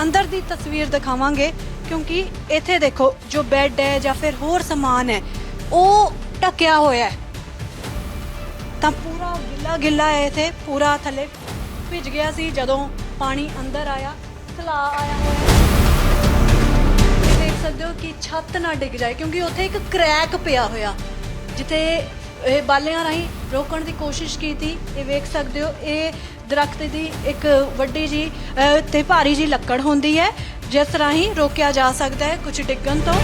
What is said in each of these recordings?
ਅੰਦਰ ਦੀ ਤਸਵੀਰ ਦਿਖਾਵਾਂਗੇ ਕਿਉਂਕਿ ਇੱਥੇ ਦੇਖੋ ਜੋ ਬੈੱਡ ਹੈ ਜਾਂ ਫਿਰ ਹੋਰ ਸਮਾਨ ਹੈ, ਉਹ ਢੱਕਿਆ ਹੋਇਆ ਹੈ। ਤਾਂ ਪੂਰਾ ਗਿੱਲਾ ਗਿੱਲਾ ਹੈ ਇੱਥੇ, ਪੂਰਾ ਥੱਲੇ ਭਿੱਜ ਗਿਆ ਸੀ ਜਦੋਂ ਪਾਣੀ ਅੰਦਰ ਆਇਆ ਸਲਾ ਆਇਆ ਹੋਇਆ ਇਹ ਦੇਖ ਸਕਦੇ ਹੋ ਕਿ ਛੱਤ ਨਾ ਡਿੱਗ ਜਾਏ, ਕਿਉਂਕਿ ਉੱਥੇ ਇੱਕ ਕ੍ਰੈਕ ਪਿਆ ਹੋਇਆ। ਜਿੱਥੇ ਇਹ ਬਾਲਿਆਂ ਰਾਹੀਂ ਰੋਕਣ ਦੀ ਕੋਸ਼ਿਸ਼ ਕੀਤੀ, ਇਹ ਵੇਖ ਸਕਦੇ ਹੋ, ਇਹ ਦਰਖਤ ਦੀ ਇੱਕ ਵੱਡੀ ਜੀ ਅਹ, ਤੇ ਭਾਰੀ ਜੀ ਲੱਕੜ ਹੁੰਦੀ ਹੈ। ਜਿਸ ਰਾਹੀਂ ਰੋਕਿਆ ਜਾ ਸਕਦਾ ਹੈ ਕੁਝ ਡਿੱਗਣ ਤੋਂ।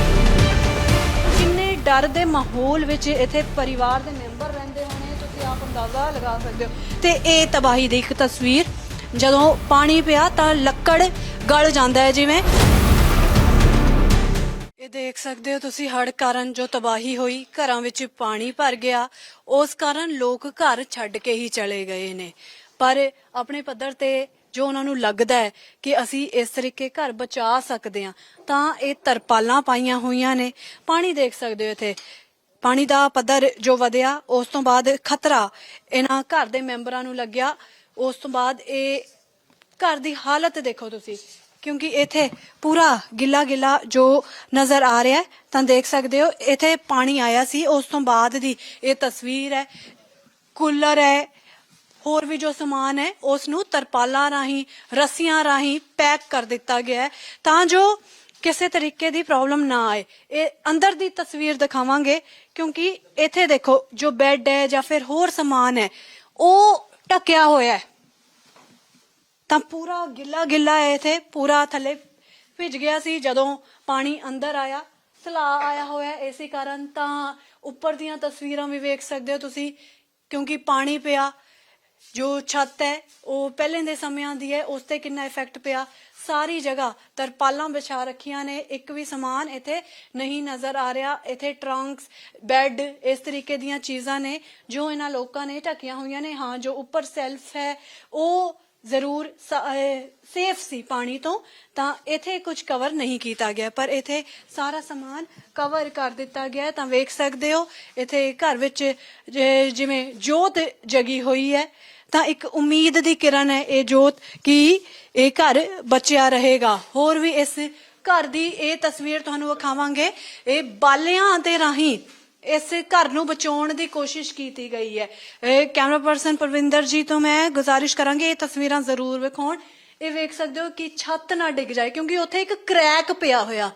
ਕਿੰਨੇ ਡਰ ਦੇ ਮਾਹੌਲ ਵਿੱਚ ਇੱਥੇ ਪਰਿਵਾਰ ਦੇ ਮੈਂਬਰ ਰਹਿੰਦੇ ਹੋਣੇ ਤੁਸੀਂ ਆਪ ਅੰਦਾਜ਼ਾ ਲਗਾ ਸਕਦੇ ਹੋ। ਤੇ ਇਹ ਤਬਾਹੀ ਦੀ ਇੱਕ ਤਸਵੀਰ ਜਦੋਂ ਪਾਣੀ ਪਿਆ ਤਾਂ ਲੱਕੜ ਗਲ ਜਾਂਦਾ ਹੈ ਜਿਵੇਂ। ਇਹ ਦੇਖ ਸਕਦੇ ਹੋ ਤੁਸੀਂ ਹੜ੍ਹ ਕਾਰਨ ਜੋ ਤਬਾਹੀ ਹੋਈ ਘਰਾਂ ਵਿੱਚ ਪਾਣੀ ਭਰ ਗਿਆ। ਉਸ ਕਾਰਨ ਲੋਕ ਘਰ ਛੱਡ ਕੇ ਹੀ ਚਲੇ ਗਏ ਨੇ। ਪਰ ਆਪਣੇ ਪੱਧਰ ਤੇ ਜੋ ਉਹਨਾਂ ਨੂੰ ਲੱਗਦਾ ਹੈ ਕਿ ਅਸੀਂ ਇਸ ਤਰੀਕੇ ਘਰ ਬਚਾ ਸਕਦੇ ਹਾਂ, ਤਾਂ ਇਹ ਤਰਪਾਲਾਂ ਪਾਈਆਂ ਹੋਈਆਂ ਨੇ। ਪਾਣੀ ਦੇਖ ਸਕਦੇ ਹੋ ਇੱਥੇ। ਪਾਣੀ ਦਾ ਪੱਧਰ ਜੋ ਵਧਿਆ, ਉਸ ਤੋਂ ਬਾਅਦ ਖਤਰਾ ਇਹਨਾਂ ਘਰ ਦੇ ਮੈਂਬਰਾਂ ਨੂੰ ਲੱਗਿਆ। ਉਸ ਤੋਂ ਬਾਅਦ ਇਹ ਘਰ ਦੀ ਹਾਲਤ ਦੇਖੋ ਤੁਸੀਂ, ਕਿਉਂਕਿ ਇੱਥੇ ਪੂਰਾ ਗਿੱਲਾ ਗਿੱਲਾ ਜੋ ਨਜ਼ਰ ਆ ਰਿਹਾ ਤਾਂ ਦੇਖ ਸਕਦੇ ਹੋ, ਇੱਥੇ ਪਾਣੀ ਆਇਆ ਸੀ। ਉਸ ਤੋਂ ਬਾਅਦ ਦੀ ਇਹ ਤਸਵੀਰ ਹੈ, ਕੂਲਰ ਹੈ ਹੋਰ ਵੀ ਜੋ ਸਮਾਨ ਹੈ ਉਸ ਨੂੰ ਤਰਪਾਲਾਂ ਰਾਹੀਂ ਰੱਸੀਆਂ ਰਾਹੀਂ ਪੈਕ ਕਰ ਦਿੱਤਾ ਗਿਆ ਹੈ। ਤਾਂ ਜੋ ਕਿਸੇ ਤਰੀਕੇ ਦੀ ਪ੍ਰੋਬਲਮ ਨਾ ਆਏ। ਇਹ ਅੰਦਰ ਦੀ ਤਸਵੀਰ ਦਿਖਾਵਾਂਗੇ ਕਿਉਂਕਿ ਇੱਥੇ ਦੇਖੋ ਜੋ ਬੈੱਡ ਹੈ ਜਾਂ ਫਿਰ ਹੋਰ ਸਮਾਨ ਹੈ ਉਹ ਢੱਕਿਆ ਹੋਇਆ ਹੈ। ਤਾਂ ਪੂਰਾ ਗਿੱਲਾ ਗਿੱਲਾ ਹੈ ਇੱਥੇ ਪੂਰਾ ਥੱਲੇ ਭਿੱਜ ਗਿਆ ਸੀ ਜਦੋਂ ਪਾਣੀ ਅੰਦਰ ਆਇਆ ਸਲਾ ਆਇਆ ਹੋਇਆ ਹੈ, ਇਸੇ ਕਾਰਨ। ਤਾਂ ਉੱਪਰ ਦੀਆਂ ਤਸਵੀਰਾਂ ਵੀ ਵੇਖ ਸਕਦੇ ਹੋ ਤੁਸੀਂ ਕਿਉਂਕਿ ਪਾਣੀ ਪਿਆ ਜੋ ਛੱਤ ਹੈ, ਉਹ ਪਹਿਲੇ ਦੇ ਸਮਿਆਂ ਦੀ ਹੈ, ਉਸ ਤੇ ਕਿੰਨਾ ਇਫੈਕਟ ਪਿਆ? ਸਾਰੀ ਜਗ੍ਹਾ ਤਰਪਾਲਾਂ ਵਿਛਾ ਰੱਖੀਆਂ ਨੇ, ਇੱਕ ਵੀ ਸਮਾਨ ਇੱਥੇ ਨਹੀਂ ਨਜ਼ਰ ਆ ਰਿਹਾ। ਇੱਥੇ ਟਰੰਕਸ ਬੈੱਡ ਇਸ ਤਰੀਕੇ ਦੀਆਂ ਚੀਜ਼ਾਂ ਨੇ ਜੋ ਇਹਨਾਂ ਲੋਕਾਂ ਨੇ ਢੱਕੀਆਂ ਹੋਈਆਂ ਨੇ। ਹਾਂ, ਜੋ ਉੱਪਰ ਸੈਲਫ ਹੈ, ਉਹ ਜ਼ਰੂਰ ਸੇਫ ਸੀ ਪਾਣੀ ਤੋਂ, ਤਾਂ ਇੱਥੇ ਕੁਝ ਕਵਰ ਨਹੀਂ ਕੀਤਾ ਗਿਆ। ਪਰ ਇੱਥੇ ਸਾਰਾ ਸਮਾਨ ਕਵਰ ਕਰ ਦਿੱਤਾ ਗਿਆ ਤਾਂ ਵੇਖ ਸਕਦੇ ਹੋ, ਇੱਥੇ ਘਰ ਵਿੱਚ ਜਿਵੇਂ ਜੋਤ ਜਗੀ ਹੋਈ ਹੈ ਤਾਂ ਇੱਕ ਉਮੀਦ ਦੀ ਕਿਰਨ ਹੈ ਇਹ ਜੋਤ ਕਿ ਇਹ ਘਰ ਬਚਿਆ ਰਹੇਗਾ। ਹੋਰ ਵੀ ਇਸ ਘਰ ਦੀ ਇਹ ਤਸਵੀਰ ਤੁਹਾਨੂੰ ਵਿਖਾਵਾਂਗੇ। ਇਹ ਬਾਲਿਆਂ ਦੇ ਰਾਹੀਂ ਇਸ ਘਰ ਨੂੰ ਬਚਾਉਣ ਦੀ ਕੋਸ਼ਿਸ਼ ਕੀਤੀ ਗਈ ਹੈ। ਇਹ ਕੈਮਰਾ ਪਰਸਨ ਪਰਵਿੰਦਰ ਜੀ ਤੋਂ ਮੈਂ ਗੁਜ਼ਾਰਿਸ਼ ਕਰਾਂਗੇ, ਇਹ ਤਸਵੀਰਾਂ ਜ਼ਰੂਰ ਵਿਖਾਉਣ। ਇਹ ਵੇਖ ਸਕਦੇ ਹੋ ਕਿ ਛੱਤ ਨਾ ਡਿੱਗ ਜਾਏ, ਕਿਉਂਕਿ ਉੱਥੇ ਇੱਕ ਕ੍ਰੈਕ ਪਿਆ ਹੋਇਆ।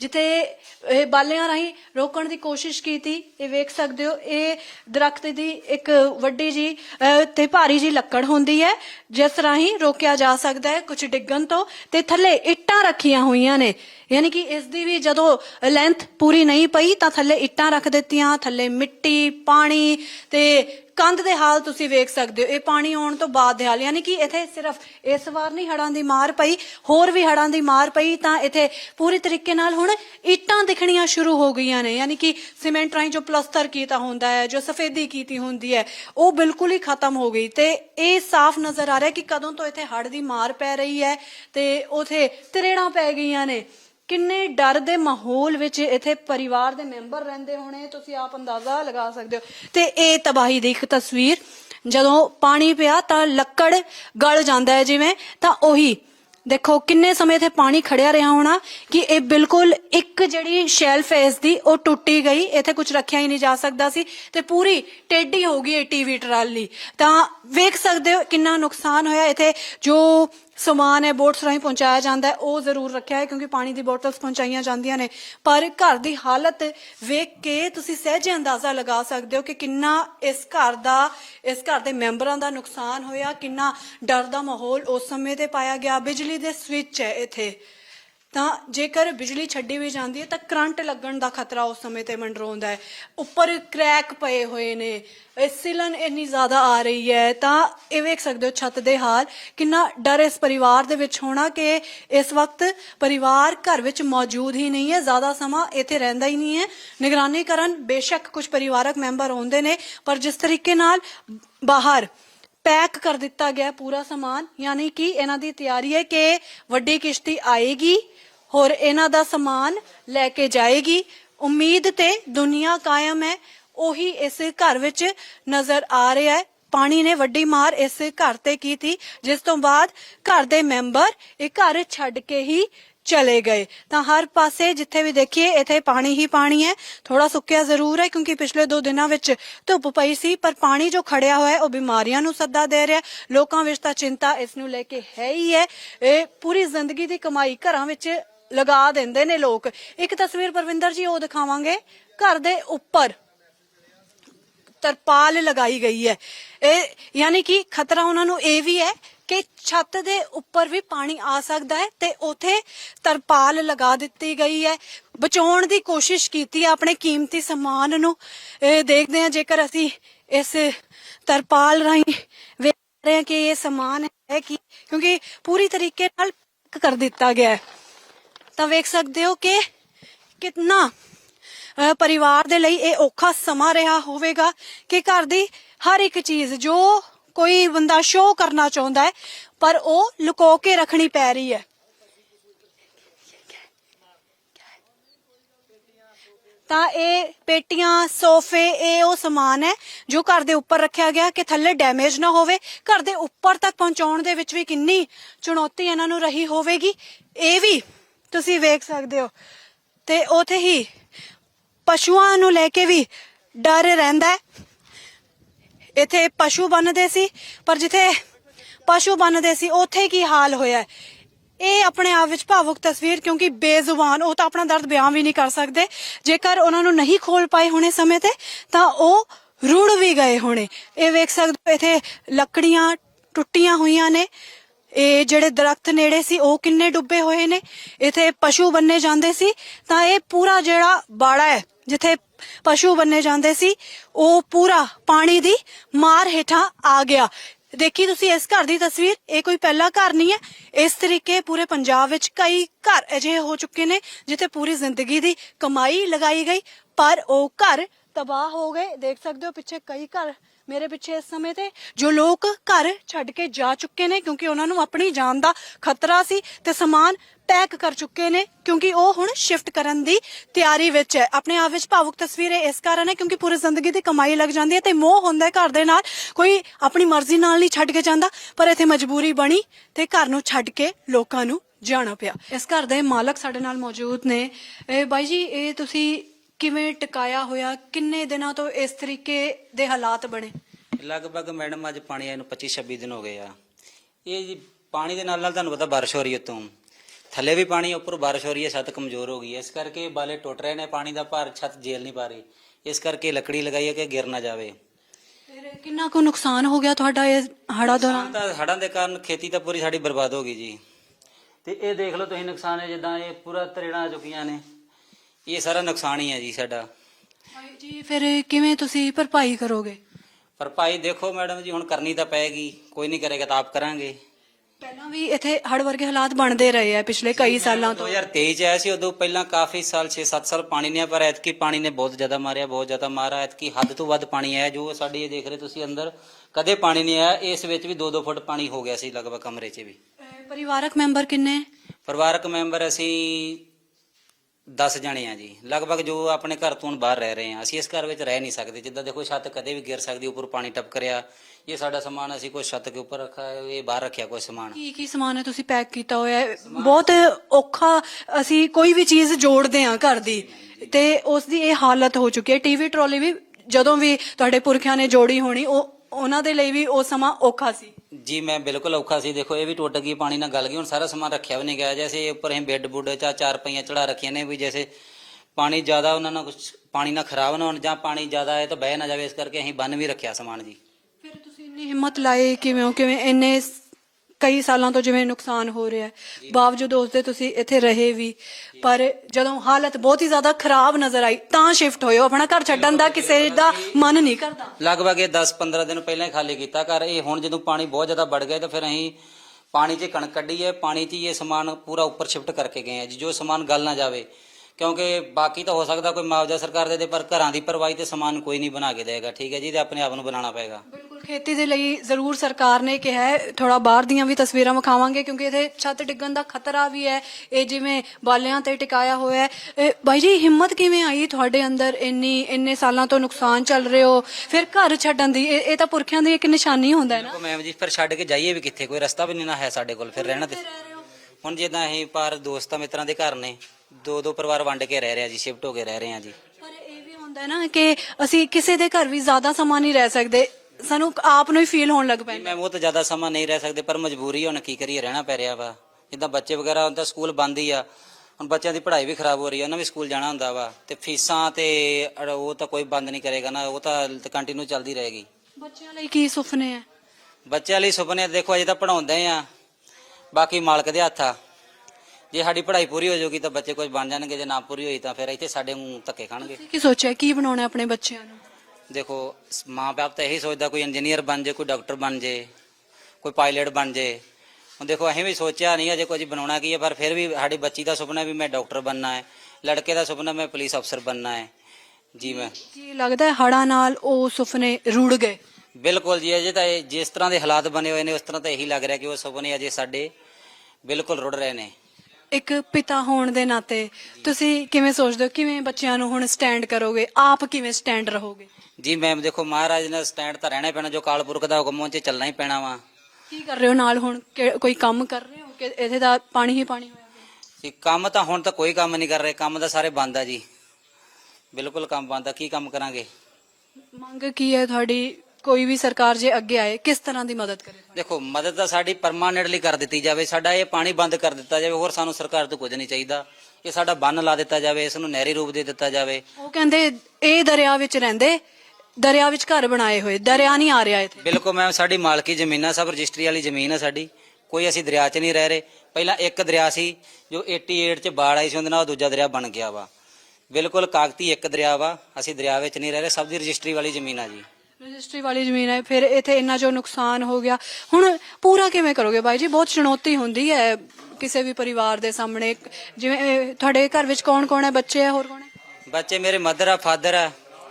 ਜਿੱਥੇ ਇਹ ਬਾਲਿਆਂ ਰਾਹੀਂ ਰੋਕਣ ਦੀ ਕੋਸ਼ਿਸ਼ ਕੀਤੀ ਇਹ ਵੇਖ ਸਕਦੇ ਹੋ ਇਹ ਦਰਖਤ ਦੀ ਇੱਕ ਵੱਡੀ ਜੀ ਅਹ, ਤੇ ਭਾਰੀ ਜੀ ਲੱਕੜ ਹੁੰਦੀ ਹੈ ਜਿਸ ਰਾਹੀਂ ਰੋਕਿਆ ਜਾ ਸਕਦਾ ਹੈ ਕੁਝ ਡਿੱਗਣ ਤੋਂ ਤੇ ਥੱਲੇ ਇੱਟਾਂ ਰੱਖੀਆਂ ਹੋਈਆਂ ਨੇ। ਯਾਨੀ ਕਿ ਇਸ ਦੀ ਵੀ ਜਦੋਂ ਲੈਂਥ ਪੂਰੀ ਨਹੀਂ ਪਈ ਤਾਂ ਥੱਲੇ ਇੱਟਾਂ ਰੱਖ ਦਿੱਤੀਆਂ, ਥੱਲੇ ਮਿੱਟੀ, ਪਾਣੀ ਤੇ ਕੰਧ ਦੇ ਹਾਲ ਤੁਸੀਂ ਵੇਖ ਸਕਦੇ ਹੋ। ਇਹ ਪਾਣੀ ਆਉਣ ਤੋਂ ਬਾਅਦ ਦੇ ਹਾਲ, ਯਾਨੀ ਕਿ ਇੱਥੇ ਸਿਰਫ ਇਸ ਵਾਰ ਨਹੀਂ ਹੜਾਂ ਦੀ ਮਾਰ ਪਈ, ਹੋਰ ਵੀ ਹੜਾਂ ਦੀ ਮਾਰ ਪਈ ਤਾਂ ਇੱਥੇ ਪੂਰੀ ਤਰੀਕੇ ਨਾਲ ਹੁਣ ਇੱਟਾਂ ਦਿਖਣੀਆਂ ਸ਼ੁਰੂ ਹੋ ਗਈਆਂ ਨੇ। ਯਾਨੀ ਕਿ ਸੀਮੈਂਟ ਰਾਹੀਂ ਜੋ ਪਲਸਤਰ ਕੀਤਾ ਹੁੰਦਾ ਹੈ, ਜੋ ਸਫੇਦੀ ਕੀਤੀ ਹੁੰਦੀ ਹੈ, ਉਹ ਬਿਲਕੁਲ ਹੀ ਖਤਮ ਹੋ ਗਈ ਤੇ ਇਹ ਸਾਫ਼ ਨਜ਼ਰ ਆ ਰਿਹਾ ਕਿ ਕਦੋਂ ਤੋਂ ਇੱਥੇ ਹੜ ਦੀ ਮਾਰ ਪੈ ਰਹੀ ਹੈ ਤੇ ਉਥੇ ਤਰੇੜਾਂ ਪੈ ਗਈਆਂ ਨੇ। ਕਿੰਨੇ ਡਰ ਦੇ ਮਾਹੌਲ ਵਿੱਚ ਇੱਥੇ ਪਰਿਵਾਰ ਦੇ ਮੈਂਬਰ ਰਹਿੰਦੇ ਹੋਣੇ, ਤੁਸੀਂ ਆਪ ਅੰਦਾਜ਼ਾ ਲਗਾ ਸਕਦੇ ਹੋ। ਤੇ ਇਹ ਤਬਾਹੀ ਦੀ ਇੱਕ ਤਸਵੀਰ, ਜਦੋਂ ਪਾਣੀ ਪਿਆ ਤਾਂ ਲੱਕੜ ਗਲ ਜਾਂਦਾ ਹੈ ਜਿਵੇਂ, ਤਾਂ ਉਹੀ, ਦੇਖੋ ਕਿੰਨੇ ਸਮੇਂ ਤੇ ਪਾਣੀ ਖੜਿਆ ਰਿਹਾ ਹੋਣਾ ਕਿ ਇਹ ਬਿਲਕੁਲ ਇੱਕ ਜਿਹੜੀ ਸ਼ੈਲਫ ਹੈ ਦੀ, ਉਹ ਟੁੱਟੀ ਗਈ, ਇੱਥੇ ਕੁਝ ਰੱਖਿਆ ਹੀ ਨਹੀਂ ਜਾ ਸਕਦਾ ਸੀ ਤੇ ਪੂਰੀ ਟੇਢੀ ਹੋ ਗਈ ਇਹ ਟੀਵੀ ਟਰਾਲੀ। ਤਾਂ ਵੇਖ ਸਕਦੇ ਹੋ ਕਿੰਨਾ ਨੁਕਸਾਨ ਹੋਇਆ ਇੱਥੇ, ਜੋ ਸਮਾਨ ਹੈ, ਬੋਟਸ ਰਾਹੀਂ ਪਹੁੰਚਾਇਆ ਜਾਂਦਾ ਹੈ, ਉਹ ਜ਼ਰੂਰ ਰੱਖਿਆ ਹੈ ਕਿਉਂਕਿ ਪਾਣੀ ਦੀ ਬੋਟਲਸ ਪਹੁੰਚਾਈਆਂ ਜਾਂਦੀਆਂ ਨੇ। ਪਰ ਘਰ ਦੀ ਹਾਲਤ ਵੇਖ ਕੇ ਤੁਸੀਂ ਸਹਿਜੇ ਅੰਦਾਜ਼ਾ ਲਗਾ ਸਕਦੇ ਹੋ ਕਿ ਕਿੰਨਾ ਇਸ ਘਰ ਦਾ, ਇਸ ਘਰ ਦੇ ਮੈਂਬਰਾਂ ਦਾ ਨੁਕਸਾਨ ਹੋਇਆ, ਕਿੰਨਾ ਡਰ ਦਾ ਮਾਹੌਲ ਉਸ ਸਮੇਂ ਤੇ ਪਾਇਆ ਗਿਆ। ਬਿਜਲੀ ਦੇ ਸਵਿਚ ਹੈ ਇੱਥੇ। ਤਾਂ ਜੇਕਰ ਬਿਜਲੀ ਛੱਡੀ ਵੀ ਜਾਂਦੀ ਹੈ ਤਾਂ ਕਰੰਟ ਲੱਗਣ ਦਾ ਖਤਰਾ ਉਸ ਸਮੇਂ ਤੇ ਮੰਡਰਾਉਂਦਾ ਹੈ। ਉੱਪਰ ਕ੍ਰੈਕ ਪਏ ਹੋਏ ਨੇ ਸਿਲਨ ਇੰਨੀ ਜ਼ਿਆਦਾ ਆ ਰਹੀ ਹੈ ਤਾਂ ਇਹ ਵੇਖ ਸਕਦੇ ਹੋ ਛੱਤ ਦੇ ਹਾਲ। ਕਿੰਨਾ ਡਰ ਇਸ ਪਰਿਵਾਰ ਦੇ ਵਿੱਚ ਹੋਣਾ ਕਿ ਇਸ ਵਕਤ ਪਰਿਵਾਰ ਘਰ ਵਿੱਚ ਮੌਜੂਦ ਹੀ ਨਹੀਂ ਹੈ, ਜ਼ਿਆਦਾ ਸਮਾਂ ਇੱਥੇ ਰਹਿੰਦਾ ਹੀ ਨਹੀਂ ਹੈ। ਨਿਗਰਾਨੀ ਕਰਨ ਬੇਸ਼ੱਕ ਕੁਝ ਪਰਿਵਾਰਕ ਮੈਂਬਰ ਆਉਂਦੇ ਨੇ, ਪਰ ਜਿਸ ਤਰੀਕੇ ਨਾਲ ਬਾਹਰ ਪੈਕ ਕਰ ਦਿੱਤਾ ਗਿਆ ਪੂਰਾ ਸਮਾਨ, ਯਾਨੀ ਕਿ ਇਹਨਾਂ ਦੀ ਤਿਆਰੀ ਹੈ ਕਿ ਵੱਡੀ ਕਿਸ਼ਤੀ ਆਏਗੀ ਹੋਰ ਇਹਨਾਂ ਦਾ ਸਮਾਨ ਲੈ ਕੇ ਜਾਏਗੀ। ਉਮੀਦ ਤੇ ਦੁਨੀਆ ਕਾਇਮ ਹੈ। ਉਹੀ ਇਸ ਘਰ ਵਿੱਚ ਨਜ਼ਰ ਆ ਰਿਹਾ ਹੈ। ਪਾਣੀ ਨੇ ਵੱਡੀ ਮਾਰ ਇਸ ਘਰ ਤੇ ਕੀਤੀ, ਜਿਸ ਤੋਂ ਬਾਅਦ ਘਰ ਦੇ ਮੈਂਬਰ ਇਹ ਘਰ ਛੱਡ ਕੇ ਹੀ ਚਲੇ ਗਏ। ਤਾਂ ਹਰ ਪਾਸੇ ਜਿੱਥੇ ਵੀ ਦੇਖੀਏ, ਇੱਥੇ ਪਾਣੀ ਹੀ ਪਾਣੀ ਹੈ। ਥੋੜਾ ਸੁੱਕਿਆ ਜ਼ਰੂਰ ਹੈ, ਕਿਉਂਕਿ ਪਿਛਲੇ 2 ਦਿਨਾਂ ਵਿੱਚ ਧੁੱਪ ਪਈ ਸੀ, ਪਰ ਪਾਣੀ ਜੋ ਖੜਿਆ ਹੋਇਆ ਹੈ, ਉਹ ਬਿਮਾਰੀਆਂ ਨੂੰ ਸੱਦਾ ਦੇ ਰਿਹਾ ਲੋਕਾਂ ਵਿੱਚ ਤਾਂ ਚਿੰਤਾ ਇਸ ਨੂੰ ਲੈ ਕੇ ਹੈ ਹੀ ਹੈ। ਇਹ ਪੂਰੀ ਜ਼ਿੰਦਗੀ ਦੀ ਕਮਾਈ ਘਰਾਂ ਵਿੱਚ ਲਗਾ ਦਿੰਦੇ ਨੇ ਲੋਕ। ਇੱਕ ਤਸਵੀਰ ਪਰਵਿੰਦਰ ਜੀ, ਉਹ ਦਿਖਾਵਾਂਗੇ। ਘਰ ਦੇ ਉੱਪਰ ਤਰਪਾਲ ਲਗਾਈ ਗਈ ਹੈ। ਇਹ ਯਾਨੀ ਕਿ ਖਤਰਾ ਉਹਨਾਂ ਨੂੰ ਇਹ ਵੀ ਹੈ ਕਿ ਛੱਤ ਦੇ ਉੱਪਰ ਵੀ ਪਾਣੀ ਆ ਸਕਦਾ ਹੈ ਤੇ ਉਥੇ ਤਰਪਾਲ ਲਗਾ ਦਿੱਤੀ ਗਈ ਹੈ। ਬਚਾਉਣ ਦੀ ਕੋਸ਼ਿਸ਼ ਕੀਤੀ ਹੈ ਆਪਣੇ ਕੀਮਤੀ ਸਮਾਨ ਨੂੰ। ਇਹ ਦੇਖਦੇ ਹਾਂ, ਜੇਕਰ ਅਸੀਂ ਇਸ ਤਰਪਾਲ ਰਾਹੀਂ ਵੇਖ ਰਹੇ ਹਾਂ ਕਿ ਇਹ ਸਮਾਨ ਹੈ ਕਿ ਕਿਉਂਕਿ ਪੂਰੀ ਤਰੀਕੇ ਨਾਲ ਕਰ ਦਿੱਤਾ ਗਿਆ ਹੈ। ਤਾਂ ਵੇਖ ਸਕਦੇ ਹੋ ਕਿ ਕਿੰਨਾ ਪਰਿਵਾਰ ਦੇ ਲਈ ਇਹ ਔਖਾ ਸਮਾਂ ਰਿਹਾ ਹੋਵੇਗਾ ਕਿ ਘਰ ਦੀ ਹਰ ਇੱਕ ਚੀਜ਼ ਜੋ ਕੋਈ ਬੰਦਾ ਸ਼ੋਅ ਕਰਨਾ ਚਾਹੁੰਦਾ ਹੈ, ਪਰ ਉਹ ਲੁਕੋ ਕੇ ਰੱਖਣੀ ਪੈ ਰਹੀ ਹੈ। ਤਾਂ ਇਹ ਪੇਟੀਆਂ, ਸੋਫੇ, ਇਹ ਉਹ ਸਮਾਨ ਹੈ ਜੋ ਘਰ ਦੇ ਉੱਪਰ ਰੱਖਿਆ ਗਿਆ ਕਿ ਥੱਲੇ ਡੈਮੇਜ ਨਾ ਹੋਵੇ। ਘਰ ਦੇ ਉੱਪਰ ਤੱਕ ਪਹੁੰਚਾਉਣ ਦੇ ਵਿੱਚ ਵੀ ਕਿੰਨੀ ਚੁਣੌਤੀ ਇਹਨਾਂ ਨੂੰ ਰਹੀ ਹੋਵੇਗੀ। ਇਹ ਵੀ ਤੁਸੀਂ ਵੇਖ ਸਕਦੇ ਹੋ। ਤੇ ਉਥੇ ਹੀ ਪਸ਼ੂਆਂ ਨੂੰ ਲੈ ਕੇ ਵੀ ਡਰ ਰਹਿੰਦਾ ਹੈ। ਇੱਥੇ ਪਸ਼ੂ ਬੰਨਦੇ ਸੀ, ਪਰ ਜਿੱਥੇ ਪਸ਼ੂ ਬੰਨਦੇ ਸੀ, ਉਥੇ ਕੀ ਹਾਲ ਹੋਇਆ ਹੈ? ਇਹ ਆਪਣੇ ਆਪ ਵਿੱਚ ਭਾਵੁਕ ਤਸਵੀਰ, ਕਿਉਂਕਿ ਬੇਜ਼ੁਬਾਨ, ਉਹ ਤਾਂ ਆਪਣਾ ਦਰਦ ਬਿਆਨ ਵੀ ਨਹੀਂ ਕਰ ਸਕਦੇ। ਜੇਕਰ ਉਹਨਾਂ ਨੂੰ ਨਹੀਂ ਖੋਲ ਪਾਏ ਹੋਣੇ ਸਮੇਂ ਤੇ, ਤਾਂ ਉਹ ਰੁੜ ਵੀ ਗਏ ਹੋਣੇ। ਇਹ ਵੇਖ ਸਕਦੇ ਹੋ, ਇੱਥੇ ਲੱਕੜੀਆਂ ਟੁੱਟੀਆਂ ਹੋਈਆਂ ਨੇ। ਇਹ ਜਿਹੜੇ ਦਰਖਤ ਨੇੜੇ ਸੀ, ਉਹ ਕਿੰਨੇ ਡੁੱਬੇ ਹੋਏ ਨੇ? ਇੱਥੇ ਪਸ਼ੂ ਬੰਨੇ ਜਾਂਦੇ ਸੀ, ਤਾਂ ਇਹ ਪੂਰਾ ਜਿਹੜਾ ਬਾੜਾ ਹੈ, ਜਿੱਥੇ ਪਸ਼ੂ ਬੰਨੇ ਜਾਂਦੇ ਸੀ, ਉਹ ਪੂਰਾ ਪਾਣੀ ਦੀ ਮਾਰ ਹੇਠਾਂ ਆ ਗਿਆ। ਦੇਖੀ ਤੁਸੀਂ ਇਸ ਘਰ ਦੀ ਤਸਵੀਰ? ਇਹ ਕੋਈ ਪਹਿਲਾ ਘਰ ਨਹੀਂ ਹੈ। ਇਸ ਤਰੀਕੇ ਪੂਰੇ ਪੰਜਾਬ ਵਿੱਚ ਕਈ ਘਰ ਅਜਿਹੇ ਹੋ ਚੁੱਕੇ ਨੇ, ਜਿੱਥੇ ਪੂਰੀ ਜ਼ਿੰਦਗੀ ਦੀ ਕਮਾਈ ਲਗਾਈ ਗਈ, ਪਰ ਉਹ ਘਰ ਤਬਾਹ ਹੋ ਗਏ। ਦੇਖ ਸਕਦੇ ਹੋ ਪਿੱਛੇ ਕਈ ਘਰ ਮੇਰੇ ਪਿੱਛੇ ਇਸ ਸਮੇਂ ਤੇ ਜੋ ਲੋਕ ਘਰ ਛੱਡ ਕੇ ਜਾ ਚੁੱਕੇ ਨੇ, ਕਿਉਂਕਿ ਉਹਨਾਂ ਨੂੰ ਆਪਣੀ ਜਾਨ ਦਾ ਖਤਰਾ ਸੀ ਤੇ ਸਮਾਨ ਪੈਕ ਕਰ ਚੁੱਕੇ ਨੇ, ਕਿਉਂਕਿ ਉਹ ਹੁਣ ਸ਼ਿਫਟ ਕਰਨ ਦੀ ਤਿਆਰੀ ਵਿੱਚ ਹੈ। ਆਪਣੇ ਆਪ ਵਿੱਚ ਭਾਵੁਕ ਤਸਵੀਰ ਇਸ ਕਾਰਨ ਹੈ, ਕਿਉਂਕਿ ਪੂਰੀ ਜ਼ਿੰਦਗੀ ਦੀ ਕਮਾਈ ਲੱਗ ਜਾਂਦੀ ਹੈ ਤੇ ਮੋਹ ਹੁੰਦਾ ਹੈ ਘਰ ਦੇ ਨਾਲ। ਕੋਈ ਆਪਣੀ ਮਰਜ਼ੀ ਨਾਲ ਨਹੀਂ ਛੱਡ ਕੇ ਜਾਂਦਾ, ਪਰ ਇੱਥੇ ਮਜਬੂਰੀ ਬਣੀ ਤੇ ਘਰ ਨੂੰ ਛੱਡ ਕੇ ਲੋਕਾਂ ਨੂੰ ਜਾਣਾ ਪਿਆ। ਇਸ ਘਰ ਦੇ ਮਾਲਕ ਸਾਡੇ ਨਾਲ ਮੌਜੂਦ ਨੇ। ਬਾਈ ਜੀ, ਇਹ ਤੁਸੀਂ ਕਿਵੇਂ ਟਿਕਾਇਆ ਹੋਇਆ? ਕਿੰਨੇ ਦਿਨਾਂ ਤੋਂ ਇਸ ਤਰੀਕੇ ਦੇ ਹਾਲਾਤ ਬਣੇ? ਲਗਭਗ ਮੈਡਮ ਅੱਜ ਪਾਣੀ ਆਏ ਨੂੰ 25 26 ਦਿਨ ਹੋ ਗਏ ਆ। ਇਹ ਜੀ ਪਾਣੀ ਦੇ ਨਾਲ ਨਾਲ ਤੁਹਾਨੂੰ ਪਤਾ ਬਾਰਿਸ਼ ਹੋ ਰਹੀ ਹੈ ਉੱਤੋਂ। ਥੱਲੇ ਵੀ ਪਾਣੀ ਉੱਪਰ ਬਾਰਿਸ਼ ਹੋ ਰਹੀ ਹੈ ਛੱਤ ਕਮਜ਼ੋਰ ਹੋ ਗਈ ਹੈ। ਇਸ ਕਰਕੇ ਬਾਲੇ ਟੁੱਟ ਰਹੇ ਨੇ ਪਾਣੀ ਦਾ ਭਾਰ ਛੱਤ ਝੇਲ ਨਹੀਂ ਪਾ ਰਹੀ। ਇਸ ਕਰਕੇ ਲੱਕੜੀ ਲਗਾਈ ਹੈ ਕਿ ਗਿਰ ਨਾ ਜਾਵੇ। ਫਿਰ ਕਿੰਨਾ ਕੁ ਨੁਕਸਾਨ ਹੋ ਗਿਆ ਤੁਹਾਡਾ ਇਹ ਹੜਾ ਦੌਰਾਨ? ਤਾਂ ਹੜਾਂ ਦੇ ਕਾਰਨ ਖੇਤੀ ਤਾਂ ਪੂਰੀ ਸਾਡੀ ਬਰਬਾਦ ਹੋ ਗਈ ਜੀ। ਤੇ ਇਹ ਦੇਖ ਲਓ ਤੁਸੀਂ ਨੁਕਸਾਨ ਹੈ ਜਿੱਦਾਂ ਇਹ ਪੂਰਾ ਤਰੇੜਾਂ ਆ ਚੁੱਕੀਆਂ ਨੇ। ਇਹ ਸਾਰਾ ਨੁਕਸਾਨ ਹੀ ਹੈ ਜੀ ਸਾਡਾ। ਜੀ ਫਿਰ ਕਿਵੇਂ ਤੁਸੀਂ ਭਰਪਾਈ ਕਰੋਗੇ? ਪਰ ਭਾਈ ਦੇਖੋ ਮੈਡਮ ਜੀ ਹੁਣ ਕਰਨੀ ਤਾਂ ਪਏਗੀ ਕੋਈ ਨਹੀਂ ਕਰੇਗਾ ਤਾਂ ਆਪ ਕਰਾਂਗੇ। ਪਹਿਲਾਂ ਵੀ ਇੱਥੇ ਹੜ ਵਰਗੇ ਹਾਲਾਤ ਬਣਦੇ ਰਹੇ ਆ ਪਿਛਲੇ ਕਈ ਸਾਲਾਂ ਤੋਂ। 2023 ਚ ਆਇਆ ਸੀ ਉਦੋਂ ਪਹਿਲਾਂ ਕਾਫੀ ਸਾਲ 6-7 ਸਾਲ ਪਾਣੀ ਨਹੀਂ ਆਇਆ ਪਰ ਐਤਕੀ ਪਾਣੀ ਨੇ ਬਹੁਤ ਜ਼ਿਆਦਾ ਮਾਰਿਆ ਬਹੁਤ ਜ਼ਿਆਦਾ ਮਾਰਾ। ਐਤਕੀ ਹੱਦ ਤੋਂ ਵੱਧ ਪਾਣੀ ਆਇਆ ਜੋ ਸਾਡੀ ਇਹ ਦੇਖ ਰਹੇ ਤੁਸੀਂ ਅੰਦਰ ਕਦੇ ਪਾਣੀ ਨਹੀਂ ਆਇਆ। ਇਸ ਵਿੱਚ ਵੀ 2-2 ਫੁੱਟ ਪਾਣੀ ਹੋ ਗਿਆ ਸੀ ਲਗਭਗ ਕਮਰੇ 'ਚ ਵੀ। ਪਰਿਵਾਰਕ ਮੈਂਬਰ ਕਿੰਨੇ? ਪਰਿਵਾਰਕ ਮੈਂਬਰ ਅਸੀਂ 10 ਜਣੇ ਆ ਜੀ। ਲਗਭਗ ਜੋ ਆਪਣੇ ਘਰ ਤੋਂ ਬਾਹਰ ਰਹਿ ਰਹੇ ਆ। ਅਸੀਂ ਇਸ ਘਰ ਵਿੱਚ ਰਹਿ ਨਹੀਂ ਸਕਦੇ। ਜਿੱਦਾਂ ਦੇਖੋ, ਛੱਤ ਕਦੇ ਵੀ ਗਿਰ ਸਕਦੀ, ਉੱਪਰ ਪਾਣੀ ਟਪਕ ਰਿਹਾ ਇਹ ਸਾਡਾ ਸਮਾਨ ਅਸੀਂ ਕੋਈ ਛੱਤ ਦੇ ਉੱਪਰ ਰੱਖਾ ਇਹ ਬਾਹਰ ਰੱਖਿਆ ਕੋਈ ਸਮਾਨ। ਕੀ ਕੀ ਸਮਾਨ ਹੈ ਤੁਸੀਂ ਪੈਕ ਕੀਤਾ ਹੋਇਆ ਹੈ? ਬਹੁਤ ਔਖਾ ਅਸੀਂ ਕੋਈ ਵੀ ਚੀਜ਼ ਜੋੜਦੇ ਆ ਘਰ ਦੀ। ਤੇ ਉਸ ਦੀ ਇਹ ਹਾਲਤ ਹੋ ਚੁੱਕੀ ਹੈ। ਟੀਵੀ, ਟਰਾਲੀ ਵੀ ਜਦੋਂ ਵੀ ਤੁਹਾਡੇ ਪੁਰਖਿਆਂ ਨੇ ਜੋੜੀ ਹੋਣੀ, ਉਹ ਉਹਨਾਂ ਦੇ ਲਈ ਵੀ ਉਹ ਸਮਾਂ ਔਖਾ ਸੀ। ਜੀ, ਮੈਂ ਬਿਲਕੁਲ ਔਖਾ ਸੀ। ਦੇਖੋ, ਇਹ ਵੀ ਟੁੱਟ ਗਈ, ਪਾਣੀ ਨਾਲ ਗਲ ਗਈ। ਹੁਣ ਸਾਰਾ ਸਮਾਨ ਰੱਖਿਆ ਵੀ ਨਹੀਂ ਗਿਆ। ਜੈਸੇ ਉੱਪਰ ਅਸੀਂ ਬੈੱਡ ਬੁੱਡ ਚਾ ਚਾਰ ਪਈਆਂ ਚੜਾ ਰੱਖੀਆਂ ਨੇ ਵੀ ਜੈਸੇ ਪਾਣੀ ਜ਼ਿਆਦਾ ਉਹਨਾਂ ਨਾਲ ਕੁਝ ਪਾਣੀ ਨਾਲ ਖਰਾਬ ਨਾ ਹੋਣ ਜਾਂ ਪਾਣੀ ਜ਼ਿਆਦਾ ਆਏ ਤਾਂ ਬਹਿ ਨਾ ਜਾਵੇ। ਇਸ ਕਰਕੇ ਅਸੀਂ ਬੰਨ ਵੀ ਰੱਖਿਆ ਸਮਾਨ ਜੀ। ਫਿਰ ਤੁਸੀਂ ਇੰਨੀ ਹਿੰਮਤ ਲਾਏ ਕਿਵੇਂ ਕਿਵੇਂ ਇੰਨੇ ਕਈ ਸਾਲਾਂ ਤੋਂ ਜਿਵੇਂ ਨੁਕਸਾਨ ਹੋ ਰਿਹਾ ਹੈ, ਬਾਵਜੂਦ ਉਸ ਦੇ ਤੁਸੀਂ ਇੱਥੇ ਰਹੇ ਵੀ, ਪਰ ਜਦੋਂ ਹਾਲਤ ਬਹੁਤ ਹੀ ਜ਼ਿਆਦਾ ਖਰਾਬ ਨਜ਼ਰ ਆਈ, ਤਾਂ ਸ਼ਿਫਟ ਹੋਏ ਹੋ, ਆਪਣਾ ਘਰ ਛੱਡਣ ਦਾ ਕਿਸੇ ਦਾ ਮਨ ਨਹੀਂ ਕਰਦਾ। ਲਗਭਗ ਇਹ 10-15 ਦਿਨ ਪਹਿਲਾਂ ਹੀ ਖਾਲੀ ਕੀਤਾ ਘਰ, ਇਹ ਹੁਣ ਜਦੋਂ ਪਾਣੀ ਬਹੁਤ ਜ਼ਿਆਦਾ ਵੱਧ ਗਿਆ, ਤਾਂ ਫਿਰ ਅਸੀਂ ਪਾਣੀ 'ਚ ਕਣਕ ਕੱਢੀ ਹੈ, ਪਾਣੀ 'ਚ ਹੀ ਇਹ ਸਮਾਨ ਪੂਰਾ ਉੱਪਰ ਸ਼ਿਫਟ ਕਰਕੇ ਗਏ ਆ ਜੀ, ਜੋ ਸਮਾਨ ਗਲ ਨਾ ਜਾਵੇ। ਕਿਉਂਕਿ ਬਾਕੀ ਤਾਂ ਹੋ ਸਕਦਾ ਕੋਈ ਮੁਆਵਜ਼ਾ ਸਰਕਾਰ ਦੇ ਦੇ ਪਰ ਘਰਾਂ ਦੀ ਪਰਵਾਹੀ ਤੇ ਸਮਾਨ ਕੋਈ ਨਹੀਂ ਬਣਾ ਕੇ ਦੇਗਾ ਠੀਕ ਹੈ ਜੀ? ਤੇ ਆਪਣੇ ਆਪ ਨੂੰ ਬਣਾਉਣਾ ਪਏਗਾ। ਬਿਲਕੁਲ ਖੇਤੀ ਦੇ ਲਈ ਜ਼ਰੂਰ ਸਰਕਾਰ ਨੇ ਕਿਹਾ ਹੈ ਥੋੜਾ ਬਾਹਰ ਦੀਆਂ ਵੀ ਤਸਵੀਰਾਂ ਵਿਖਾਵਾਂਗੇ ਕਿਉਂਕਿ ਇਹਦੇ ਛੱਤ ਡਿੱਗਣ ਦਾ ਖਤਰਾ ਵੀ ਹੈ ਇਹ ਜਿਵੇਂ ਬਾਲਿਆਂ ਤੇ ਟਿਕਾਇਆ ਹੋਇਆ ਹੈ। ਬਾਈ ਜੀ ਹਿੰਮਤ ਕਿਵੇਂ ਆਈ ਤੁਹਾਡੇ ਅੰਦਰ ਇੰਨੀ ਇੰਨੇ ਸਾਲਾਂ ਤੋਂ ਨੁਕਸਾਨ ਚੱਲ ਰਹੇ ਹੋ? ਫਿਰ ਘਰ ਛੱਡਣ ਦੀ ਇਹ ਇਹ ਤਾਂ ਪੁਰਖਿਆਂ ਦੀ ਇੱਕ ਨਿਸ਼ਾਨੀ ਹੁੰਦਾ ਹੈ ਨਾ। ਮੈਮ ਜੀ ਫਿਰ ਛੱਡ ਕੇ ਜਾਈਏ ਵੀ ਕਿੱਥੇ? ਕੋਈ ਰਸਤਾ ਵੀ ਨਹੀਂ ਨਾ ਹੈ ਸਾਡੇ ਕੋਲ ਫਿਰ ਰਹਿਣਾ ਤੇ ਹੁਣ ਜਿੱਦਾਂ ਅਸੀਂ ਪਰ ਦੋਸਤਾਂ ਮਿੱਤਰਾਂ ਦੇ ਘਰ ਨੇ ਦੋ ਦੋ ਪਰਿਵਾਰ ਵੰਡ ਕੇ ਰਹਿ ਰਹੇ ਆ ਜੀ ਸ਼ਿਫਟ ਹੋ ਕੇ ਰਹਿ ਰਹੇ ਆ ਜੀ। ਪਰ ਇਹ ਵੀ ਹੁੰਦਾ ਹੈ ਨਾ ਕਿ ਅਸੀਂ ਕਿਸੇ ਦੇ ਘਰ ਵੀ ਜ਼ਿਆਦਾ ਸਮਾਂ ਨਹੀਂ ਰਹਿ ਸਕਦੇ ਸਾਨੂੰ ਆਪ ਨੂੰ ਹੀ ਫੀਲ ਹੋਣ ਲੱਗ ਪੈਂਦਾ। ਮੈਂ ਉਹ ਤਾਂ ਜ਼ਿਆਦਾ ਸਮਾਂ ਨਹੀਂ ਰਹਿ ਸਕਦੇ ਪਰ ਮਜਬੂਰੀ ਹੁਣ ਕੀ ਕਰੀਏ ਰਹਿਣਾ ਪੈ ਰਿਹਾ ਵਾ। ਜਿੱਦਾਂ ਬੱਚੇ ਵਗੈਰਾ ਹੁਣ ਤਾਂ ਸਕੂਲ ਬੰਦ ਹੀ ਆ। ਹੁਣ ਬੱਚਿਆਂ ਦੀ ਪੜ੍ਹਾਈ ਵੀ ਖਰਾਬ ਹੋ ਰਹੀ ਆ ਉਹਨਾਂ ਵੀ ਸਕੂਲ ਜਾਣਾ ਹੁੰਦਾ ਵਾ। ਤੇ ਫੀਸਾਂ ਤੇ ਅੜ- ਉਹ ਤਾਂ ਕੋਈ ਬੰਦ ਨਹੀਂ ਕਰੇਗਾ ਨਾ ਉਹ ਤਾਂ ਕੰਟੀਨਿਊ ਚੱਲਦੀ ਰਹੇਗੀ। ਬੱਚਿਆਂ ਲਈ ਕੀ ਸੁਪਨੇ ਹੈ ਬੱਚਿਆਂ ਲਈ ਸੁਪਨੇ ਦੇਖੋ ਅਜੇ ਤਾਂ ਪੜਾਉਂਦੇ ਆ। ਬਾਕੀ ਮਾਲਕ ਦੇ ਹੱਥ ਆ। ਜੇ ਸਾਡੀ ਪੜ੍ਹਾਈ ਪੂਰੀ ਹੋ ਜਾਊਗੀ ਤਾਂ ਬੱਚੇ ਕੁਝ ਬਣ ਜਾਣਗੇ ਜੇ ਨਾ ਪੂਰੀ ਹੋਈ ਤਾਂ ਫਿਰ ਇੱਥੇ ਸਾਡੇ ਨੂੰ ਧੱਕੇ ਖਾਣਗੇ। ਤੁਸੀਂ ਕੀ ਸੋਚਿਆ ਕੀ ਬਣਾਉਣਾ ਆਪਣੇ ਬੱਚਿਆਂ ਨੂੰ? ਦੇਖੋ ਮਾਂ-ਬਾਪ ਤਾਂ ਇਹੀ ਸੋਚਦਾ ਕੋਈ ਇੰਜੀਨੀਅਰ ਬਣ ਜੇ ਕੋਈ ਡਾਕਟਰ ਬਣ ਜੇ ਕੋਈ ਪਾਇਲਟ ਬਣ ਜੇ। ਹੁਣ ਦੇਖੋ ਅਸੀਂ ਵੀ ਸੋਚਿਆ ਨਹੀਂ ਅਜੇ ਕੁਝ ਬਣਾਉਣਾ ਕੀ ਹੈ ਪਰ ਫਿਰ ਵੀ ਸਾਡੀ ਬੱਚੀ ਦਾ ਸੁਪਨਾ ਵੀ ਮੈਂ ਡਾਕਟਰ ਬਣਨਾ ਹੈ। ਲੜਕੇ ਦਾ ਸੁਪਨਾ ਮੈਂ ਪੁਲਿਸ ਅਫਸਰ ਬਣਨਾ ਹੈ। ਜੀ ਮੈਂ। ਕੀ ਲੱਗਦਾ ਹੈ ਹੜ੍ਹਾਂ ਨਾਲ ਉਹ ਸੁਪਨੇ ਰੁੜ ਗਏ? ਬਿਲਕੁਲ ਜੀ ਅਜੇ ਤਾਂ ਇਹ ਜਿਸ ਤਰ੍ਹਾਂ ਦੇ ਹਾਲਾਤ ਬਣੇ ਹੋਏ ਨੇ ਉਸ ਤਰ੍ਹਾਂ ਤਾਂ ਇਹੀ ਲੱਗ ਰਿਹਾ ਕਿ ਉਹ ਸੁਪਨੇ ਅਜੇ ਸਾਡੇ ਬਿਲਕੁਲ ਰੁੜ ਰਹੇ ਨੇ। ਇੱਕ ਪਿਤਾ ਹੋਣ ਦੇ ਨਾਤੇ ਤੁਸੀਂ ਕਿਵੇਂ ਸੋਚਦੇ ਹੋ? ਕਿਵੇਂ ਬੱਚਿਆਂ ਨੂੰ ਹੁਣ ਸਟੈਂਡ ਕਰੋਗੇ? ਆਪ ਕਿਵੇਂ ਸਟੈਂਡ ਰਹੋਗੇ? ਜੀ ਮੈਮ ਦੇਖੋ ਮਹਾਰਾਜ ਨੇ ਸਟੈਂਡ ਤਾਂ ਰਹਿਣਾ ਪੈਣਾ ਜੋ ਕਾਲਪੁਰਖ ਦਾ ਹੁਕਮ ਉਹ 'ਚ ਚੱਲਣਾ ਹੀ ਪੈਣਾ ਵਾ। ਕੀ ਕਰ ਰਹੇ ਹੋ ਨਾਲ ਹੁਣ? ਕਿ- ਕੋਈ ਕੰਮ ਕਰ ਰਹੇ ਹੋ? ਕਿ ਇਹਦੇ ਦਾ ਪਾਣੀ ਹੀ ਪਾਣੀ ਹੋਇਆ ਪਿਆ? ਜੀ ਕੰਮ ਤਾਂ ਹੁਣ ਤਾਂ ਕੋਈ ਕੰਮ ਨਹੀਂ ਕਰ ਰਹੇ ਕੰਮ ਤਾਂ ਸਾਰੇ ਬੰਦ ਆ ਜੀ। ਬਿਲਕੁਲ ਕੰਮ ਬੰਦ ਆ ਕੀ ਕੰਮ ਕਰਾਂਗੇ? ਮੰਗ ਕੀ ਹੈ ਤੁਹਾਡੀ? ਕੋਈ ਵੀ ਸਰਕਾਰ ਜੇ ਅੱਗੇ ਆਏ ਕਿਸ ਤਰ੍ਹਾਂ ਦੀ ਮਦਦ ਕਰੇ ਦੇਖੋ ਮਦਦ ਤਾਂ ਸਾਡੀ ਪਰਮਾਨੈਂਟਲੀ ਕਰ ਦਿੱਤੀ ਜਾਵੇ। ਸਾਡਾ ਇਹ ਪਾਣੀ ਬੰਦ ਕਰ ਦਿੱਤਾ ਜਾਵੇ ਹੋਰ ਸਾਨੂੰ ਸਰਕਾਰ ਤੋਂ ਕੁਝ ਨਹੀਂ ਚਾਹੀਦਾ। ਇਹ ਸਾਡਾ ਬੰਨ ਲਾ ਦਿੱਤਾ ਜਾਵੇ ਇਸ ਨੂੰ ਨਹਿਰੀ ਰੂਪ ਦੇ ਦਿੱਤਾ ਜਾਵੇ। ਉਹ ਕਹਿੰਦੇ ਇਹ ਦਰਿਆ ਵਿੱਚ ਰਹਿੰਦੇ ਦਰਿਆ ਵਿੱਚ ਘਰ ਬਣਾਏ ਹੋਏ ਦਰਿਆ ਨਹੀਂ ਆ ਰਿਹਾ ਇੱਥੇ। ਬਿਲਕੁਲ ਮੈਮ ਸਾਡੀ ਮਾਲਕੀ ਜ਼ਮੀਨਾਂ ਸਭ ਰਜਿਸਟਰੀ ਵਾਲੀ ਜ਼ਮੀਨ ਹੈ ਸਾਡੀ। ਕੋਈ ਅਸੀਂ ਦਰਿਆ 'ਚ ਨਹੀਂ ਰਹਿ ਰਹੇ। ਪਹਿਲਾਂ ਇੱਕ ਦਰਿਆ ਸੀ ਜੋ 88 'ਚ ਬਾੜ ਆਈ ਸੀ ਉਹਦੇ ਨਾਲ ਉਹ ਦੂਜਾ ਦਰਿਆ ਬਣ ਗਿਆ ਵਾ। ਬਿਲਕੁਲ ਕਾਗਤੀ ਇੱਕ ਦਰਿਆ ਵਾ ਅਸੀਂ ਦਰਿਆ ਵਿੱਚ ਨਹੀਂ ਰਹਿ ਰਹੇ ਸਭ ਦੀ ਰਜਿਸਟਰੀ ਵਾਲੀ ਜ਼ਮੀਨ ਆ ਜੀ। ਰਜਿਸਟਰੀ ਵਾਲੀ ਜ਼ਮੀਨ ਹੈ ਫਿਰ ਇੱਥੇ ਇੰਨਾ ਜੋ ਨੁਕਸਾਨ ਹੋ ਗਿਆ। ਹੁਣ ਪੂਰਾ ਕਿਵੇਂ ਕਰੋਗੇ ਬਾਈ ਜੀ? ਬਹੁਤ ਚੁਣੌਤੀ ਹੁੰਦੀ ਹੈ ਕਿਸੇ ਵੀ ਪਰਿਵਾਰ ਦੇ ਸਾਹਮਣੇ। ਜਿਵੇਂ ਇਹ, ਤੁਹਾਡੇ ਘਰ ਵਿੱਚ ਕੌਣ ਕੌਣ ਹੈ? ਬੱਚੇ ਹੈ ਹੋਰ ਕੌਣ ਹੈ? ਬੱਚੇ ਮੇਰੇ ਮਦਰ ਆ ਫਾਦਰ ਆ।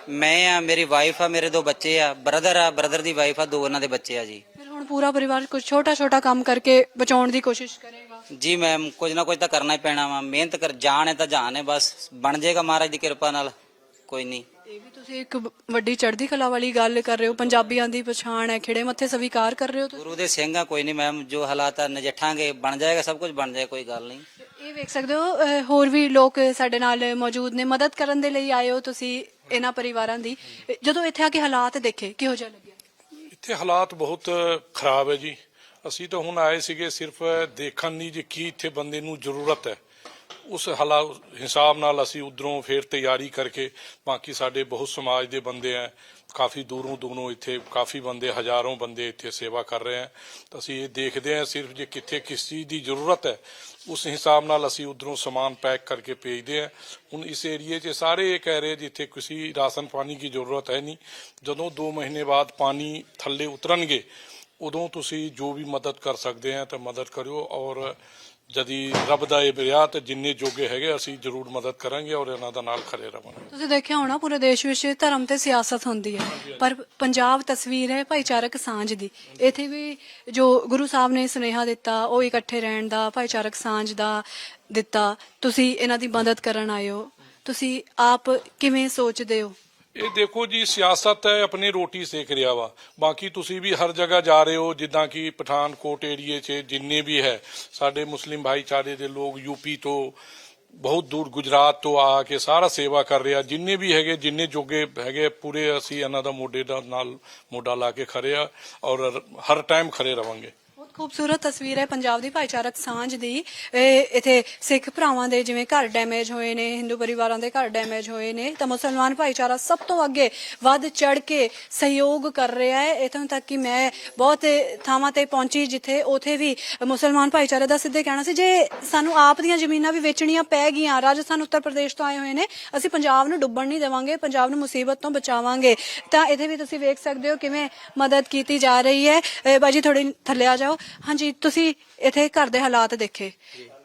ਮੈਂ ਆ ਮੇਰੀ ਵਾਈਫ ਆ ਮੇਰੇ ਦੋ ਬੱਚੇ ਆ। ਬ੍ਰਦਰ ਆ ਬ੍ਰਦਰ ਦੀ ਵਾਈਫ ਆ ਦੋ ਉਹਨਾਂ ਦੇ ਬੱਚੇ ਆ ਜੀ। ਫਿਰ ਹੁਣ ਪੂਰਾ ਪਰਿਵਾਰ ਕੁਝ ਛੋਟਾ ਛੋਟਾ ਕੰਮ ਕਰਕੇ ਬਚਾਉਣ ਦੀ ਕੋਸ਼ਿਸ਼ ਕਰੇਗਾ। ਜੀ ਮੈਮ ਕੁਝ ਨਾ ਕੁਝ ਤਾਂ ਕਰਨਾ ਹੀ ਪੈਣਾ ਵਾ। ਮਿਹਨਤ ਕਰ ਜਾਣ ਹੈ ਤਾਂ ਜਾਨ ਹੈ ਬਸ ਬਣ ਜਾਏਗਾ ਮਹਾਰਾਜ ਦੀ ਕਿਰਪਾ ਨਾਲ। ਕੋਈ ਨਹੀਂ। ਇਹ ਵੀ ਤੁਸੀਂ ਇੱਕ ਵੱਡੀ ਚੜ੍ਹਦੀ ਕਲਾ ਵਾਲੀ ਗੱਲ ਕਰ ਰਹੇ ਹੋ ਪੰਜਾਬੀਆਂ ਦੀ ਪਛਾਣ ਹੈ ਖਿੜੇ ਮੱਥੇ ਸਵੀਕਾਰ ਕਰ ਰਹੇ ਹੋ ਤੁਸੀਂ? ਗੁਰੂ ਦੇ ਸਿੰਘ ਆ ਕੋਈ ਨਹੀਂ ਮੈਮ ਜੋ ਹਾਲਾਤ ਆ ਨਜਿੱਠਾਂਗੇ ਬਣ ਜਾਏਗਾ ਸਭ ਕੁਝ ਬਣ ਜਾਏ ਕੋਈ ਗੱਲ ਨਹੀਂ। ਇਹ ਵੇਖ ਸਕਦੇ ਹੋ ਹੋਰ ਵੀ ਲੋਕ ਸਾਡੇ ਨਾਲ ਮੌਜੂਦ ਨੇ ਮਦਦ ਕਰਨ ਦੇ ਲਈ ਆਏ ਹੋ ਤੁਸੀਂ ਇਹਨਾਂ ਪਰਿਵਾਰਾਂ ਦੀ। ਜਦੋਂ ਇੱਥੇ ਆ ਕੇ ਹਾਲਾਤ ਦੇਖੇ ਕਿਹੋ ਜਿਹਾ ਲੱਗਿਆ? ਇੱਥੇ ਹਾਲਾਤ ਬਹੁਤ ਖਰਾਬ ਹੈ ਜੀ। ਅਸੀਂ ਤਾਂ ਹੁਣ ਆਏ ਸੀਗੇ ਸਿਰਫ ਦੇਖਣ ਲਈ ਜੇ ਕੀ ਇੱਥੇ ਬੰਦੇ ਨੂੰ ਜ਼ਰੂਰਤ ਹੈ। ਉਸ ਹਾਲਾਤ ਹਿਸਾਬ ਨਾਲ ਅਸੀਂ ਉਧਰੋਂ ਫੇਰ ਤਿਆਰੀ ਕਰਕੇ, ਬਾਕੀ ਸਾਡੇ ਬਹੁਤ ਸਮਾਜ ਦੇ ਬੰਦੇ ਆ ਕਾਫੀ ਦੂਰੋਂ ਦੂਰੋਂ ਇੱਥੇ ਕਾਫੀ ਬੰਦੇ, ਹਜ਼ਾਰਾਂ ਬੰਦੇ ਇੱਥੇ ਸੇਵਾ ਕਰ ਰਹੇ ਆ ਤਾਂ ਅਸੀਂ ਇਹ ਦੇਖਦੇ ਆ ਸਿਰਫ ਜੇ ਕਿੱਥੇ ਕਿਸ ਚੀਜ਼ ਦੀ ਜ਼ਰੂਰਤ ਹੈ ਉਸ ਹਿਸਾਬ ਨਾਲ ਅਸੀਂ ਉਧਰੋਂ ਸਮਾਨ ਪੈਕ ਕਰਕੇ ਭੇਜਦੇ ਆ ਹੁਣ ਇਸ ਏਰੀਏ 'ਚ ਸਾਰੇ ਇਹ ਕਹਿ ਰਹੇ ਜਿੱਥੇ ਕਿਸੇ ਰਾਸ਼ਨ ਪਾਣੀ ਦੀ ਜ਼ਰੂਰਤ ਹੈ ਨਹੀਂ, ਜਦੋਂ 2 ਮਹੀਨੇ ਬਾਅਦ ਪਾਣੀ ਥੱਲੇ ਉਤਰਨਗੇ, ਉਦੋਂ ਤੁਸੀਂ ਜੋ ਵੀ ਮਦਦ ਕਰ ਸਕਦੇ ਆ ਤਾਂ ਮਦਦ ਕਰਿਓ ਔਰ ਜਦੀ ਰੱਬ ਦਾ ਇਹ ਬਿਆਹ ਤੇ ਜਿੰਨੇ ਜੋਗੇ ਹੈਗੇ ਅਸੀਂ ਜ਼ਰੂਰ ਮਦਦ ਕਰਾਂਗੇ ਔਰ ਇਹਨਾਂ ਦਾ ਨਾਲ ਖੜੇ ਰਵਾਂਗੇ। ਤੁਸੀਂ ਦੇਖਿਆ ਹੋਣਾ ਪੂਰੇ ਦੇਸ਼ ਵਿੱਚ ਧਰਮ ਤੇ ਸਿਆਸਤ ਹੁੰਦੀ ਹੈ। ਪਰ ਪੰਜਾਬ ਤਸਵੀਰ ਹੈ ਭਾਈਚਾਰਕ ਸਾਂਝ ਦੀ। ਇੱਥੇ ਵੀ ਜੋ ਗੁਰੂ ਸਾਹਿਬ ਨੇ ਸੁਨੇਹਾ ਦਿੱਤਾ ਉਹ ਇਕੱਠੇ ਰਹਿਣ ਦਾ ਭਾਈਚਾਰਕ ਸਾਂਝ ਦਾ ਦਿੱਤਾ। ਤੁਸੀਂ ਇਹਨਾਂ ਦੀ ਮਦਦ ਕਰਨ ਆਏ ਹੋ। ਤੁਸੀਂ ਆਪ ਕਿਵੇਂ ਸੋਚਦੇ ਹੋ? ਇਹ ਦੇਖੋ ਜੀ, ਸਿਆਸਤ ਹੈ, ਆਪਣੀ ਰੋਟੀ ਸੇਕ ਰਿਹਾ ਵਾ। ਬਾਕੀ ਤੁਸੀਂ ਵੀ ਹਰ ਜਗ੍ਹਾ ਜਾ ਰਹੇ ਹੋ, ਜਿੱਦਾਂ ਕਿ ਪਠਾਨਕੋਟ ਏਰੀਏ 'ਚ ਜਿੰਨੇ ਵੀ ਹੈ, ਸਾਡੇ ਮੁਸਲਿਮ ਭਾਈਚਾਰੇ ਦੇ ਲੋਕ ਯੂਪੀ ਤੋਂ, ਬਹੁਤ ਦੂਰ ਗੁਜਰਾਤ ਤੋਂ ਆ ਕੇ ਸਾਰਾ ਸੇਵਾ ਕਰ ਰਿਹਾ। ਜਿੰਨੇ ਵੀ ਹੈਗੇ, ਜਿੰਨੇ ਜੋਗੇ ਹੈਗੇ, ਪੂਰੇ ਅਸੀਂ ਇਹਨਾਂ ਦਾ ਮੋਢੇ ਦਾ ਨਾਲ ਮੋਢਾ ਲਾ ਕੇ ਖੜੇ ਆ ਔਰ ਹਰ ਟਾਈਮ ਖੜੇ ਰਵਾਂਗੇ। ਖੂਬਸੂਰਤ ਤਸਵੀਰ ਹੈ ਪੰਜਾਬ ਦੀ ਭਾਈਚਾਰਕ ਸਾਂਝ ਦੀ। ਇਹ ਇੱਥੇ ਸਿੱਖ ਭਰਾਵਾਂ ਦੇ ਜਿਵੇਂ ਘਰ ਡੈਮੇਜ ਹੋਏ ਨੇ, ਹਿੰਦੂ ਪਰਿਵਾਰਾਂ ਦੇ ਘਰ ਡੈਮੇਜ ਹੋਏ ਨੇ, ਤਾਂ ਮੁਸਲਮਾਨ ਭਾਈਚਾਰਾ ਸਭ ਤੋਂ ਅੱਗੇ ਵੱਧ ਚੜ ਕੇ ਸਹਿਯੋਗ ਕਰ ਰਿਹਾ ਹੈ। ਇਥੋਂ ਤੱਕ ਕਿ ਮੈਂ ਬਹੁਤ ਥਾਵਾਂ ਤੇ ਪਹੁੰਚੀ ਜਿੱਥੇ ਉਥੇ ਵੀ ਮੁਸਲਮਾਨ ਭਾਈਚਾਰੇ ਦਾ ਸਿੱਧੇ ਕਹਿਣਾ ਸੀ, ਜੇ ਸਾਨੂੰ ਆਪ ਦੀਆਂ ਜ਼ਮੀਨਾਂ ਵੀ ਵੇਚਣੀਆਂ ਪੈ ਗਈਆਂ ਰਾਜਸਥਾਨ ਉੱਤਰ ਪ੍ਰਦੇਸ਼ ਤੋਂ ਆਏ ਹੋਏ ਨੇ, ਅਸੀਂ ਪੰਜਾਬ ਨੂੰ ਡੁੱਬਣ ਨਹੀਂ ਦੇਵਾਂਗੇ, ਪੰਜਾਬ ਨੂੰ ਮੁਸੀਬਤ ਤੋਂ ਬਚਾਵਾਂਗੇ। ਤਾਂ ਇੱਥੇ ਵੀ ਤੁਸੀਂ ਵੇਖ ਸਕਦੇ ਹੋ ਕਿਵੇਂ ਮਦਦ ਕੀਤੀ ਜਾ ਰਹੀ ਹੈ। ਅਹ ਬਾਜੀ ਥੋੜੀ ਥੱਲੇ ਆ ਜਾਓ। ਹਾਂਜੀ ਤੁਸੀਂ ਇੱਥੇ ਘਰ ਦੇ ਹਾਲਾਤ ਦੇਖੇ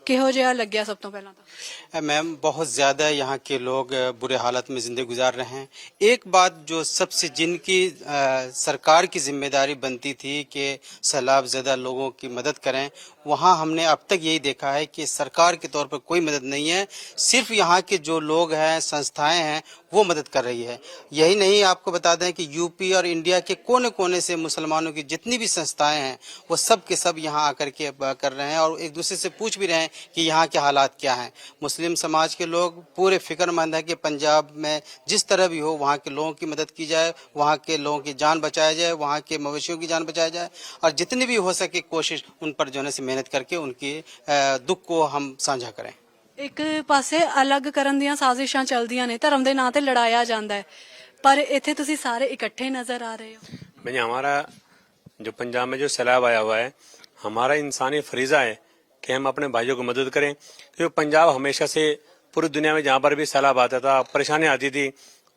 ਕਿਹੋ ਜਿਹਾ ਲੱਗਿਆ ਸਭ ਤੋਂ ਪਹਿਲਾਂ ਤਾਂ मैम बहुत ज़्यादा यहाँ के लोग अ, बुरे हालत में ज़िंदगी गुजार रहे हैं एक बात जो सबसे जिनकी अ, सरकार की जिम्मेदारी बनती थी कि सैलाब ज़्यादा लोगों की मदद करें वहाँ हमने अब तक यही देखा है कि सरकार के तौर पर कोई मदद नहीं है। सिर्फ़ यहाँ के जो लोग हैं, संस्थाएँ हैं, वो मदद कर रही है। यही नहीं, आपको बता दें कि यूपी और इंडिया के कोने कोने से मुसलमानों की जितनी भी संस्थाएँ हैं, वो सब के सब यहाँ आकर के कर रहे हैं और एक दूसरे से पूछ भी रहे हैं कि यहाँ के हालात क्या हैं। मुस्लिम समाज के लोग पूरे फिक्रमंद है कि पंजाब में जिस तरह भी हो, वहाँ के लोगों की मदद की जाए, वहाँ के लोगों की जान बचाया जाए, वहाँ के मवेशियों की जान बचाया जाए और जितनी भी हो सके कोशिश उन पर जो है से मेहनत करके उनकी अ, दुख को हम साझा करें ਇੱਕ ਪਾਸੇ ਅਲੱਗ ਕਰਨ ਦੀਆਂ ਸਾਜ਼ਿਸ਼ਾਂ ਚੱਲਦੀਆਂ ਨੇ ਧਰਮ ਦੇ ਨਾਂ ਤੇ ਲੜਾਇਆ ਜਾਂਦਾ ਹੈ ਪਰ ਇੱਥੇ ਤੁਸੀਂ ਸਾਰੇ ਇਕੱਠੇ ਨਜ਼ਰ ਆ ਰਹੇ ਹੋ भैया हमारा जो पंजाब में जो सैलाब आया हुआ है हमारा इंसानी फरीजा है कि हम अपने भाइयों को मदद करें क्योंकि पंजाब हमेशा से पूरी दुनिया में जहाँ पर भी सैलाब आता था परेशानी आती थी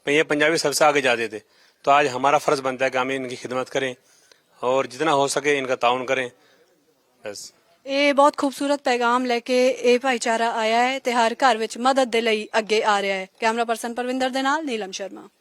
तो ये पंजाबी सबसे आगे जाते थे तो आज हमारा फर्ज बनता है कि हम इनकी खिदमत करें और जितना हो सके इनका ताउन करें बस ਇਹ ਬਹੁਤ ਖੂਬਸੂਰਤ ਪੈਗਾਮ ਲੈ ਕੇ ਇਹ ਭਾਈਚਾਰਾ ਆਇਆ ਹੈ ਤੇ ਹਰ ਘਰ ਵਿੱਚ ਮਦਦ ਦੇ ਲਈ ਅੱਗੇ ਆ ਰਿਹਾ ਹੈ। ਕੈਮਰਾ ਪਰਸਨ ਪਰਵਿੰਦਰ ਦੇ ਨਾਲ ਨੀਲਮ ਸ਼ਰਮਾ।